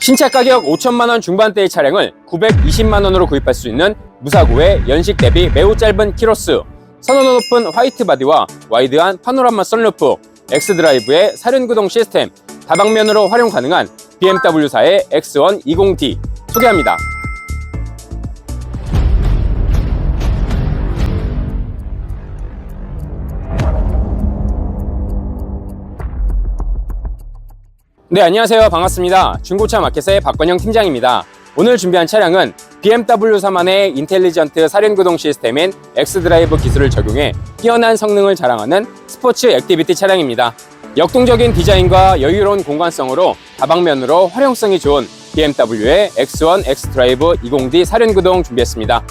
신차 가격 5천만 원 중반대의 차량을 920만 원으로 구입할 수 있는 무사고의 연식 대비 매우 짧은 키로수, 선호도 높은 화이트 바디와 와이드한 파노라마 선루프, 엑스드라이브의 사륜구동 시스템, 다방면으로 활용 가능한 BMW사의 X1 20D 소개합니다. 네, 안녕하세요. 반갑습니다. 중고차 마켓의 박건영 팀장입니다. 오늘 준비한 차량은 BMW사만의 인텔리전트 사륜구동 시스템인 X드라이브 기술을 적용해 뛰어난 성능을 자랑하는 스포츠 액티비티 차량입니다. 역동적인 디자인과 여유로운 공간성으로 다방면으로 활용성이 좋은 BMW의 X1 X드라이브 20D 사륜구동 준비했습니다.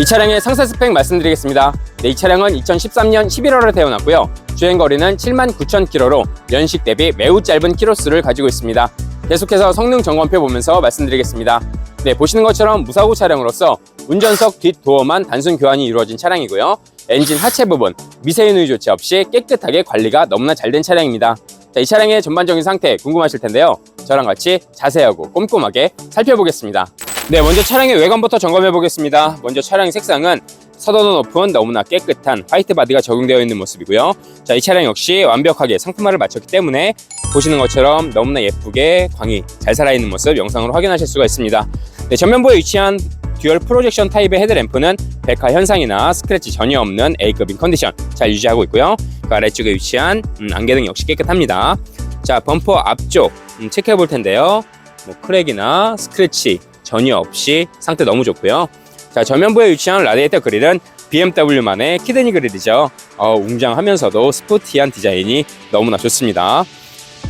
이 차량의 상세 스펙 말씀드리겠습니다. 네, 이 차량은 2013년 11월에 태어났고요. 주행 거리는 7만 9천 킬로로 연식 대비 매우 짧은 키로수를 가지고 있습니다. 계속해서 성능 점검표 보면서 말씀드리겠습니다. 네, 보시는 것처럼 무사고 차량으로서 운전석 뒷 도어만 단순 교환이 이루어진 차량이고요. 엔진 하체 부분 미세윤 누이 조치 없이 깨끗하게 관리가 너무나 잘 된 차량입니다. 자, 이 차량의 전반적인 상태 궁금하실 텐데요. 저랑 같이 자세하고 꼼꼼하게 살펴보겠습니다. 네, 먼저 차량의 외관부터 점검해 보겠습니다. 먼저 차량의 색상은 서도도 높은 너무나 깨끗한 화이트 바디가 적용되어 있는 모습이고요. 자, 이 차량 역시 완벽하게 상품화를 마쳤기 때문에 보시는 것처럼 너무나 예쁘게 광이 잘 살아있는 모습 영상으로 확인하실 수가 있습니다. 네, 전면부에 위치한 듀얼 프로젝션 타입의 헤드램프는 백화 현상이나 스크래치 전혀 없는 A급인 컨디션 잘 유지하고 있고요. 그 아래쪽에 위치한 음, 안개등 역시 깨끗합니다. 자, 범퍼 앞쪽 음, 체크해 볼 텐데요. 뭐 크랙이나 스크래치 전혀 없이 상태 너무 좋고요. 자, 전면부에 위치한 라디에이터 그릴은 BMW만의 키드니 그릴이죠. 어, 웅장하면서도 스포티한 디자인이 너무나 좋습니다.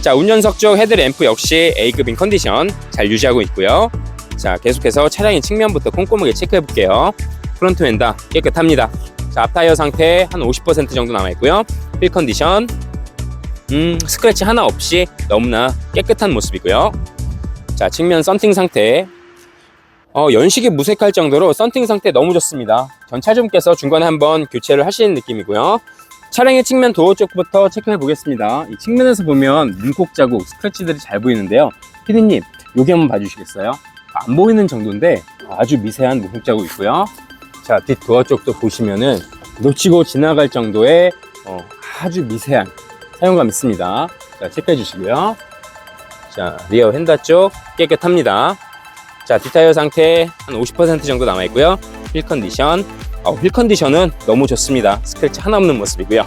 자, 운전석 쪽 헤드램프 역시 A급인 컨디션 잘 유지하고 있고요. 자, 계속해서 차량의 측면부터 꼼꼼하게 체크해 볼게요. 프론트 웬다 깨끗합니다. 자, 앞타이어 상태 한 50% 정도 남아 있고요. 휠 컨디션 음, 스크래치 하나 없이 너무나 깨끗한 모습이고요. 자, 측면 썬팅 상태 어, 연식이 무색할 정도로 썬팅 상태 너무 좋습니다. 전 차주분께서 중간에 한번 교체를 하시는 느낌이고요. 차량의 측면 도어 쪽부터 체크해 보겠습니다. 이 측면에서 보면 문콕 자국, 스크래치들이 잘 보이는데요. 피디님, 여기 한번 봐주시겠어요? 안 보이는 정도인데 아주 미세한 문콕 자국 있고요. 자, 뒷 도어 쪽도 보시면은 놓치고 지나갈 정도의 어, 아주 미세한 사용감 있습니다. 자, 체크해 주시고요. 자, 리어 휀다 쪽 깨끗합니다. 자, 뒷타이어 상태 한 50% 정도 남아 있고요. 휠 컨디션. 어, 휠 컨디션은 너무 좋습니다. 스크래치 하나 없는 모습이고요.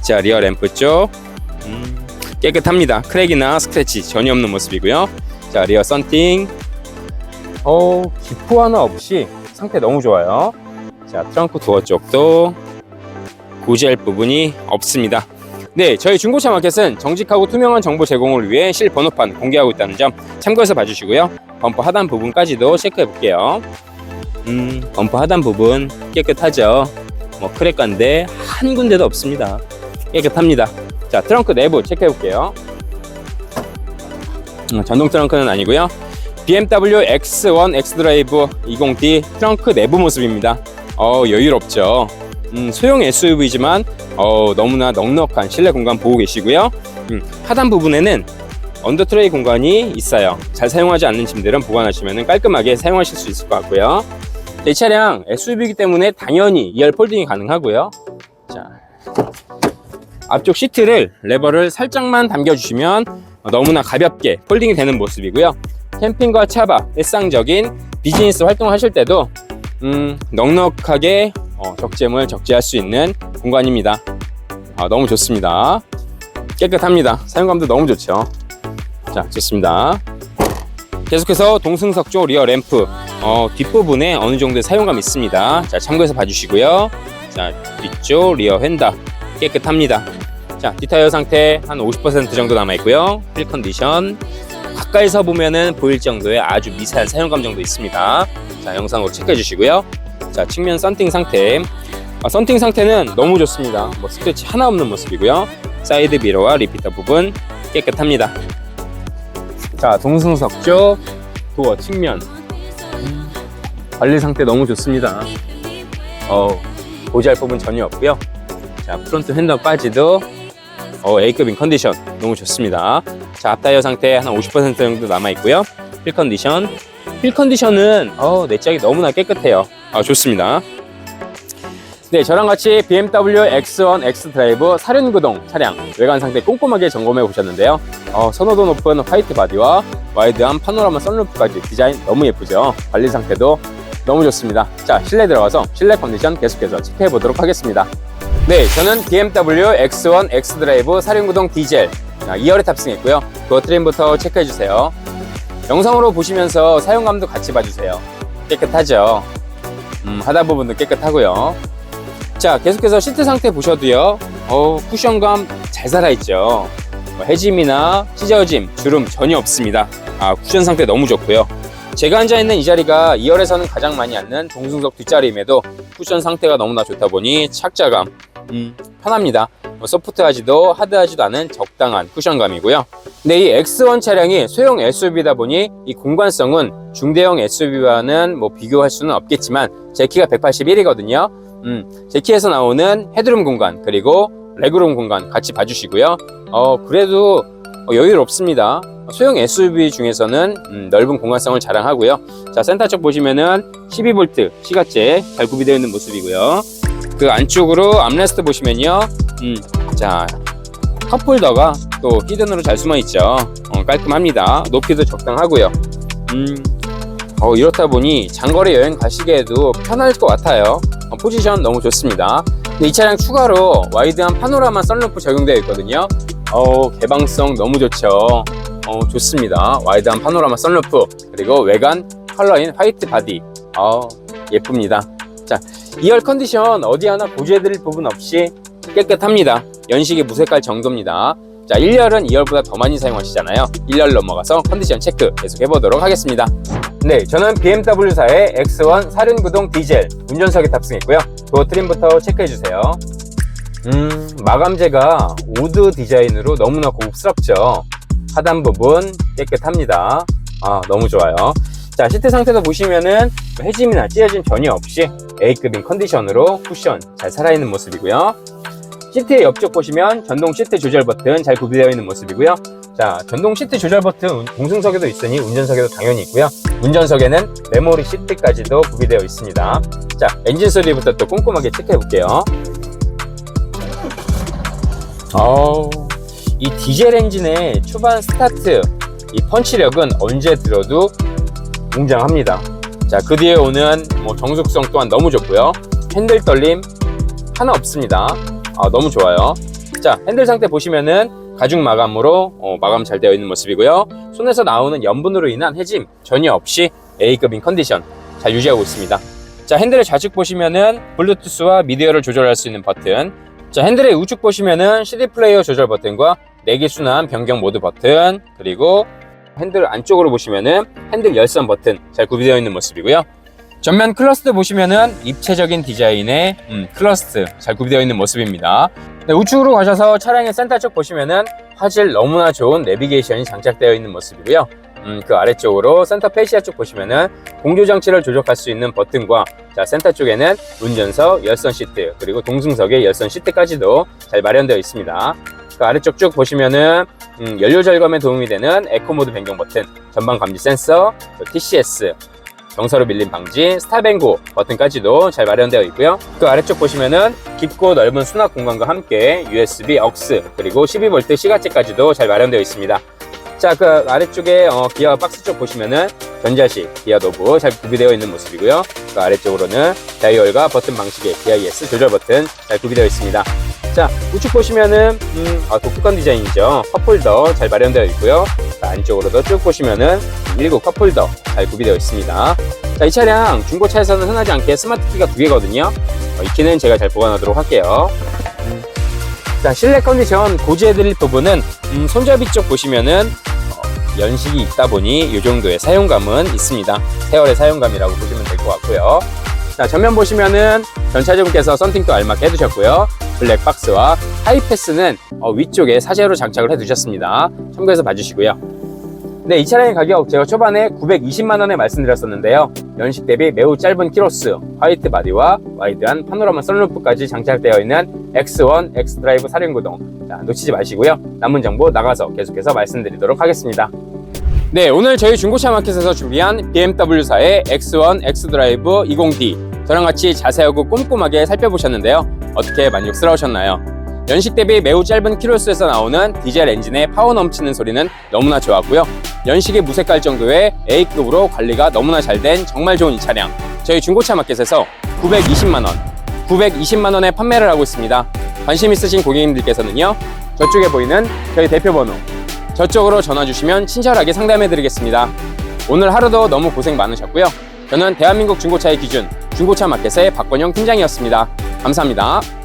자, 리어 램프 쪽. 음, 깨끗합니다. 크랙이나 스크래치 전혀 없는 모습이고요. 자, 리어 썬팅. 어, 기포 하나 없이 상태 너무 좋아요. 자, 트렁크 도어 쪽도 고지할 부분이 없습니다. 네, 저희 중고차 마켓은 정직하고 투명한 정보 제공을 위해 실 번호판 공개하고 있다는 점 참고해서 봐주시고요. 범퍼 하단 부분까지도 체크해 볼게요. 음, 범퍼 하단 부분 깨끗하죠. 뭐 크랙간데 한 군데도 없습니다. 깨끗합니다. 자, 트렁크 내부 체크해 볼게요. 음, 전동 트렁크는 아니고요. BMW X1 X드라이브 20D 트렁크 내부 모습입니다. 어, 여유롭죠. 음, 소형 SUV지만 어, 너무나 넉넉한 실내 공간 보고 계시고요. 음, 하단 부분에는 언더 트레이 공간이 있어요. 잘 사용하지 않는 짐들은 보관하시면 깔끔하게 사용하실 수 있을 것 같고요. 이 차량 SUV이기 때문에 당연히 2열 폴딩이 가능하고요. 자, 앞쪽 시트를 레버를 살짝만 당겨주시면 너무나 가볍게 폴딩이 되는 모습이고요. 캠핑과 차박, 일상적인 비즈니스 활동을 하실 때도 음, 넉넉하게 어, 적재물 적재할 수 있는 공간입니다. 아, 너무 좋습니다. 깨끗합니다. 사용감도 너무 좋죠. 자, 좋습니다. 계속해서 동승석 쪽 리어 램프 어, 뒷부분에 어느 정도의 사용감 있습니다. 자, 참고해서 봐주시고요. 자, 뒤쪽 리어 휀다 깨끗합니다. 자, 뒷타이어 상태 한 50% 정도 남아 있고요. 휠 컨디션 가까이서 보면은 보일 정도의 아주 미세한 사용감 정도 있습니다. 자, 영상으로 체크해 주시고요. 자, 측면 썬팅 상태. 아, 썬팅 상태는 너무 좋습니다. 뭐 스크래치 하나 없는 모습이고요. 사이드 미러와 리피터 부분 깨끗합니다. 자, 동승석 쪽 도어 측면 음, 관리 상태 너무 좋습니다. 어, 보지할 부분 전혀 없고요. 자, 프론트 핸들 빠지도 어, A급인 컨디션 너무 좋습니다. 자, 앞타이어 상태 한 50% 정도 남아 있고요. 휠 컨디션. 휠 컨디션은 어, 내짝이 너무나 깨끗해요. 아, 좋습니다. 네, 저랑 같이 BMW X1 X 드라이브 사륜구동 차량 외관 상태 꼼꼼하게 점검해 보셨는데요. 어, 선호도 높은 화이트 바디와 와이드한 파노라마 선루프까지 디자인 너무 예쁘죠. 관리 상태도 너무 좋습니다. 자, 실내 들어가서 실내 컨디션 계속해서 체크해 보도록 하겠습니다. 네, 저는 BMW X1 X 드라이브 사륜구동 디젤 2열에 탑승했고요. 도어 트림부터 체크해 주세요. 영상으로 보시면서 사용감도 같이 봐주세요. 깨끗하죠. 음, 하단 부분도 깨끗하고요. 자, 계속해서 시트 상태 보셔도요. 어, 쿠션감 잘 살아있죠. 뭐 해짐이나 찢어짐, 주름 전혀 없습니다. 아, 쿠션 상태 너무 좋고요. 제가 앉아있는 이 자리가 2열에서는 가장 많이 앉는 동승석 뒷자리임에도 쿠션 상태가 너무나 좋다 보니 착자감, 음, 편합니다. 뭐 소프트하지도 하드하지도 않은 적당한 쿠션감이고요. 근데 이 X1 차량이 소형 SUV다 보니 이 공간성은 중대형 SUV와는 뭐 비교할 수는 없겠지만 제 키가 181이거든요. 음, 제 키에서 나오는 헤드룸 공간 그리고 레그룸 공간 같이 봐주시고요. 어, 그래도 어, 여유롭습니다. 소형 SUV 중에서는 음, 넓은 공간성을 자랑하고요. 자, 센터 쪽 보시면은 12V 시각제 잘 구비되어 있는 모습이고요. 그 안쪽으로 암레스트 보시면요. 음, 자, 컵홀더가 또 히든으로 잘 숨어 있죠. 어, 깔끔합니다. 높이도 적당하고요. 음, 어, 이렇다 보니 장거리 여행 가시기에도 편할 것 같아요. 어, 포지션 너무 좋습니다. 근데 이 차량 추가로 와이드한 파노라마 썬루프 적용되어 있거든요. 어, 개방성 너무 좋죠. 어, 좋습니다. 와이드한 파노라마 썬루프 그리고 외관 컬러인 화이트 바디. 어, 예쁩니다. 자, 2열 컨디션 어디 하나 고지해드릴 부분 없이 깨끗합니다. 연식이 무색할 정도입니다. 자, 1열은 2열보다 더 많이 사용하시잖아요. 1열 넘어가서 컨디션 체크 계속 해보도록 하겠습니다. 네, 저는 BMW사의 X1 사륜구동 디젤 운전석에 탑승했고요. 도어 트림부터 체크해주세요. 음, 마감재가 우드 디자인으로 너무나 고급스럽죠. 하단 부분 깨끗합니다. 아, 너무 좋아요. 자, 시트 상태도 보시면은 해짐이나 찢어짐 전혀 없이 A급인 컨디션으로 쿠션 잘 살아있는 모습이고요. 시트의 옆쪽 보시면 전동 시트 조절 버튼 잘 구비되어 있는 모습이고요. 자, 전동 시트 조절 버튼 동승석에도 있으니 운전석에도 당연히 있고요. 운전석에는 메모리 시트까지도 구비되어 있습니다. 자, 엔진 소리부터 또 꼼꼼하게 체크해 볼게요. 어우, 이 디젤 엔진의 초반 스타트, 이 펀치력은 언제 들어도 웅장합니다. 자, 그 뒤에 오는 뭐 정숙성 또한 너무 좋고요. 핸들 떨림 하나 없습니다. 아, 너무 좋아요. 자, 핸들 상태 보시면은 가죽 마감으로 어, 마감 잘 되어 있는 모습이고요. 손에서 나오는 염분으로 인한 해짐 전혀 없이 A급인 컨디션 잘 유지하고 있습니다. 자, 핸들의 좌측 보시면은 블루투스와 미디어를 조절할 수 있는 버튼. 자, 핸들의 우측 보시면은 CD 플레이어 조절 버튼과 내기 순환 변경 모드 버튼, 그리고 핸들 안쪽으로 보시면은 핸들 열선 버튼 잘 구비되어 있는 모습이고요. 전면 클러스트 보시면은 입체적인 디자인의 음, 클러스트 잘 구비되어 있는 모습입니다. 네, 우측으로 가셔서 차량의 센터 쪽 보시면은 화질 너무나 좋은 내비게이션이 장착되어 있는 모습이고요. 음, 그 아래쪽으로 센터 페시아 쪽 보시면은 공조 장치를 조작할 수 있는 버튼과 자 센터 쪽에는 운전석 열선 시트 그리고 동승석의 열선 시트까지도 잘 마련되어 있습니다. 그 아래쪽 쭉 보시면은 음, 연료 절감에 도움이 되는 에코 모드 변경 버튼, 전방 감지 센서, 또 TCS, 경사로 밀림 방지, 스탑앤고 버튼까지도 잘 마련되어 있고요. 그 아래쪽 보시면은 깊고 넓은 수납 공간과 함께 USB, aux 그리고 12V 시가제까지도 잘 마련되어 있습니다. 자, 그 아래쪽에 어, 기어 박스 쪽 보시면은 전자식 기어 노브 잘 구비되어 있는 모습이고요. 그 아래쪽으로는 다이얼과 버튼 방식의 DIS 조절 버튼 잘 구비되어 있습니다. 자, 우측 보시면은 음, 아, 독특한 디자인이죠. 컵홀더 잘 마련되어 있고요. 자, 안쪽으로도 쭉 보시면은 일구 컵홀더 잘 구비되어 있습니다. 자, 이 차량 중고차에서는 흔하지 않게 스마트 키가 두 개거든요. 어, 이 키는 제가 잘 보관하도록 할게요. 음. 자, 실내 컨디션 고지해드릴 부분은 음, 손잡이 쪽 보시면은 어, 연식이 있다 보니 이 정도의 사용감은 있습니다. 세월의 사용감이라고 보시면 될 것 같고요. 자, 전면 보시면은 전차주분께서 썬팅도 알맞게 해두셨고요. 블랙박스와 하이패스는 어, 위쪽에 사제로 장착을 해두셨습니다. 참고해서 봐주시고요. 네, 이 차량의 가격 제가 초반에 920만 원에 말씀드렸었는데요. 연식 대비 매우 짧은 키로스, 화이트 바디와 와이드한 파노라마 썬루프까지 장착되어 있는 X1 X드라이브 사륜구동. 자, 놓치지 마시고요. 남은 정보 나가서 계속해서 말씀드리도록 하겠습니다. 네, 오늘 저희 중고차 마켓에서 준비한 BMW사의 X1 X드라이브 20D 저랑 같이 자세하고 꼼꼼하게 살펴보셨는데요. 어떻게 만족스러우셨나요? 연식 대비 매우 짧은 키로수에서 나오는 디젤 엔진의 파워 넘치는 소리는 너무나 좋았고요. 연식이 무색할 정도의 A급으로 관리가 너무나 잘 된 정말 좋은 이 차량. 저희 중고차 마켓에서 920만 원, 920만 원에 판매를 하고 있습니다. 관심 있으신 고객님들께서는요. 저쪽에 보이는 저희 대표 번호 저쪽으로 전화 주시면 친절하게 상담해 드리겠습니다. 오늘 하루도 너무 고생 많으셨고요. 저는 대한민국 중고차의 기준 중고차 마켓의 박건영 팀장이었습니다. 감사합니다.